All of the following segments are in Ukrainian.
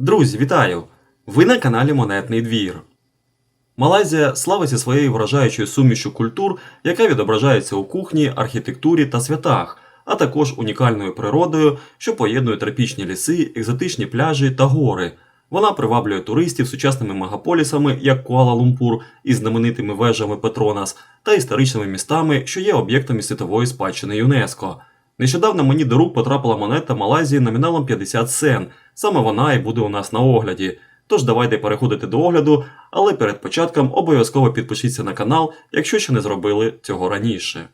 Друзі, вітаю! Ви на каналі Монетний двір. Малайзія славиться своєю вражаючою сумішю культур, яка відображається у кухні, архітектурі та святах, а також унікальною природою, що поєднує тропічні ліси, екзотичні пляжі та гори. Вона приваблює туристів сучасними мегаполісами, як Куала-Лумпур, із знаменитими вежами Петронас та історичними містами, що є об'єктами світової спадщини ЮНЕСКО. Нещодавно мені до рук потрапила монета Малайзії номіналом 50 сен. Саме вона і буде у нас на огляді. Тож давайте переходити до огляду, але перед початком обов'язково підпишіться на канал, якщо ще не зробили цього раніше.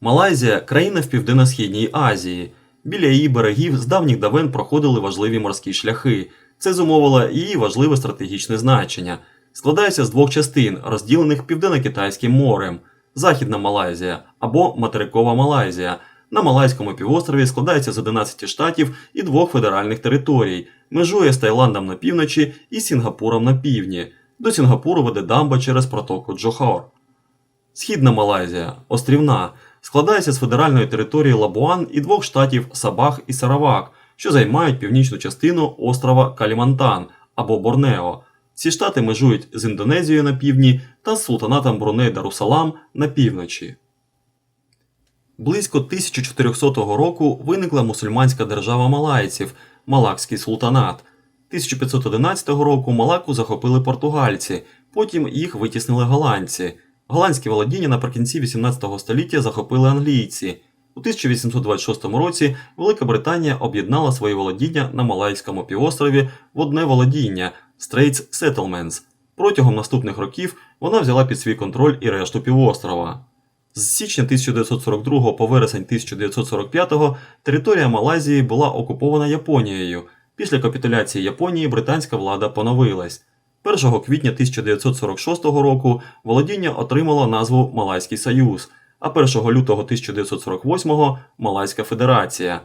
Малайзія країна в Південно-Східній Азії. Біля її берегів з давніх давен проходили важливі морські шляхи. Це зумовило її важливе стратегічне значення. Складається з двох частин, розділених Південно-Китайським морем. Західна Малайзія або Материкова Малайзія. На Малайському півострові складається з 11 штатів і двох федеральних територій, межує з Таїландом на півночі і Сінгапуром на півдні. До Сінгапуру веде дамба через протоку Джохор. Східна Малайзія острівна, складається з федеральної території Лабуан і двох штатів Сабах і Саравак, що займають північну частину острова Калімантан або Борнео. Ці штати межують з Індонезією на півдні та з султанатом Бруней Дарусалам на півночі. Близько 1400 року виникла мусульманська держава малайців Малакський султанат. 1511 року Малаку захопили португальці, потім їх витіснили голландці. Голландські володіння наприкінці 18 століття захопили англійці. У 1826 році Велика Британія об'єднала свої володіння на Малайському півострові в одне володіння Straits Settlements. Протягом наступних років вона взяла під свій контроль і решту півострова. З січня 1942 по вересень 1945 територія Малайзії була окупована Японією. Після капітуляції Японії британська влада поновилась. 1 квітня 1946 року володіння отримало назву Малайський Союз, а 1 лютого 1948 Малайська Федерація.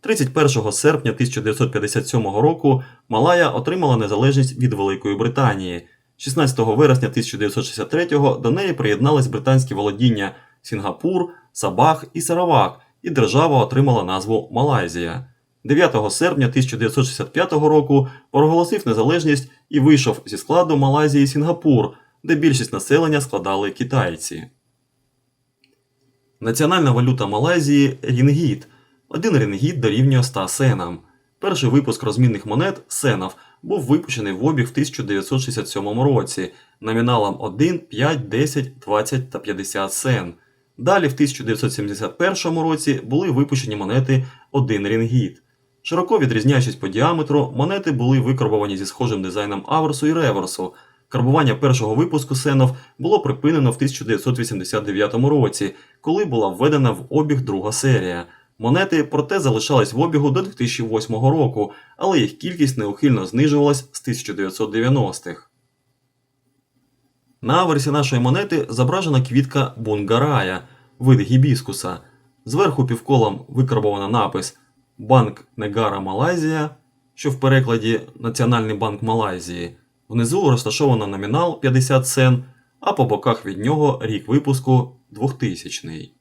31 серпня 1957 року Малая отримала незалежність від Великої Британії. 16 вересня 1963-го до неї приєднались британські володіння Сінгапур, Сабах і Саравак, і держава отримала назву Малайзія. 9 серпня 1965 року проголосив незалежність і вийшов зі складу Малайзії Сінгапур, де більшість населення складали китайці. Національна валюта Малайзії рінгіт. Один рінгіт дорівнює 100 сенам. Перший випуск розмінних монет сенов був випущений в обіг в 1967 році номіналом 1, 5, 10, 20 та 50 сен. Далі в 1971 році були випущені монети 1 рінгіт. Широко відрізняючись по діаметру, монети були викарбовані зі схожим дизайном аверсу і реверсу. Карбування першого випуску сенов було припинено в 1989 році, коли була введена в обіг друга серія. Монети, проте, залишались в обігу до 2008 року, але їх кількість неухильно знижувалась з 1990-х. На аверсі нашої монети зображена квітка бунгарая, вид гібіскуса. Зверху півколом викарбовано напис Банк Негара Малайзія, що в перекладі Національний банк Малайзії. Внизу розташовано номінал 50 сен, а по боках від нього рік випуску 2000.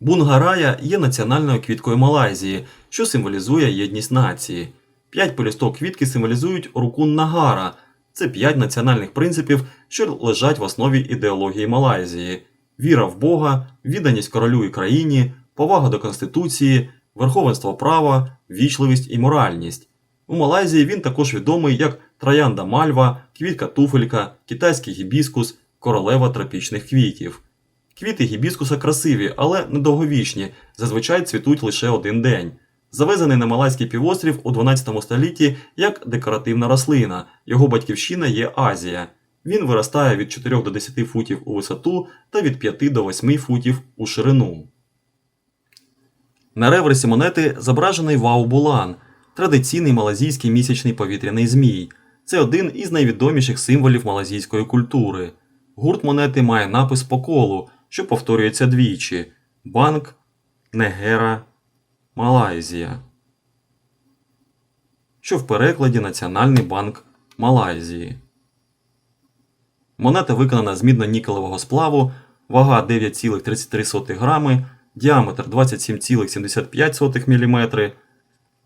Бунгарая є національною квіткою Малайзії, що символізує єдність нації. П'ять полісток квітки символізують рукун Нагара. Це п'ять національних принципів, що лежать в основі ідеології Малайзії: віра в Бога, відданість королю і країні, повага до Конституції, верховенство права, вічливість і моральність. У Малайзії він також відомий як Троянда Мальва, квітка туфелька, китайський гібіскус, королева тропічних квітів. Квіти гібіскуса красиві, але недовговічні, зазвичай цвітуть лише один день. Завезений на Малайський півострів у 12 столітті як декоративна рослина, його батьківщина є Азія. Він виростає від 4 до 10 футів у висоту та від 5 до 8 футів у ширину. На реверсі монети зображений Вау-Булан – традиційний малазійський місячний повітряний змій. Це один із найвідоміших символів малазійської культури. Гурт монети має напис по колу, що повторюється двічі Банк Негера Малайзія, що в перекладі Національний банк Малайзії. Монета виконана з мідно-нікелевого сплаву, вага 9,33 грами, діаметр 27,75 мм,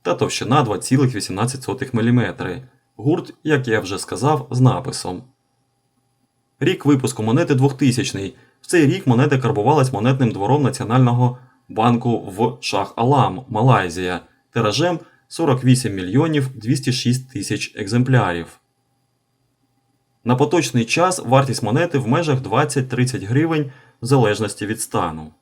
та товщина 2,18 мм. Гурт, як я вже сказав, з написом. Рік випуску монети 2000-й. В цей рік монета карбувалась монетним двором Національного банку в Шах-Алам, Малайзія, тиражем 48 мільйонів 206 тисяч екземплярів. На поточний час вартість монети в межах 20-30 гривень в залежності від стану.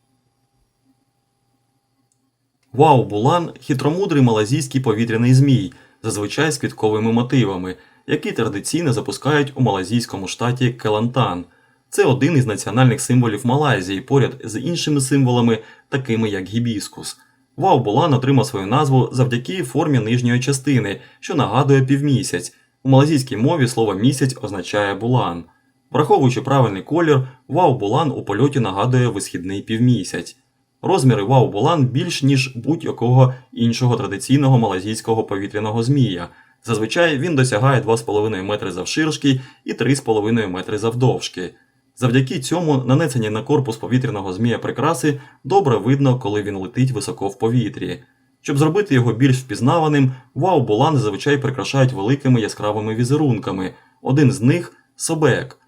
Вау Булан хитромудрий малазійський повітряний змій, зазвичай з квітковими мотивами, які традиційно запускають у малазійському штаті Келантан. Це один із національних символів Малайзії поряд з іншими символами, такими як гібіскус. Вау Булан отримав свою назву завдяки формі нижньої частини, що нагадує півмісяць. У малазійській мові слово місяць означає булан. Враховуючи правильний колір, Вау Булан у польоті нагадує висхідний півмісяць. Розміри Вау Булан більш ніж будь-якого іншого традиційного малазійського повітряного змія. Зазвичай він досягає 2,5 метри завширшки і 3,5 метри завдовжки. Завдяки цьому нанесені на корпус повітряного змія прикраси добре видно, коли він летить високо в повітрі. Щоб зробити його більш впізнаваним, вау Булан зазвичай прикрашають великими яскравими візерунками. Один з них собек,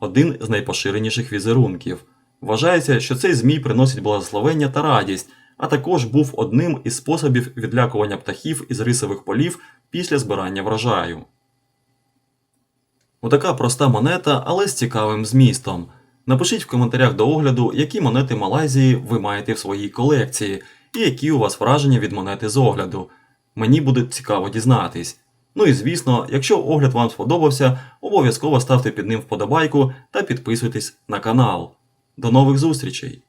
один з найпоширеніших візерунків. Вважається, що цей змій приносить благословення та радість, а також був одним із способів відлякування птахів із рисових полів після збирання врожаю. Отака проста монета, але з цікавим змістом. Напишіть в коментарях до огляду, які монети Малайзії ви маєте в своїй колекції, і які у вас враження від монети з огляду. Мені буде цікаво дізнатись. Ну і звісно, якщо огляд вам сподобався, обов'язково ставте під ним вподобайку та підписуйтесь на канал. До нових зустрічей!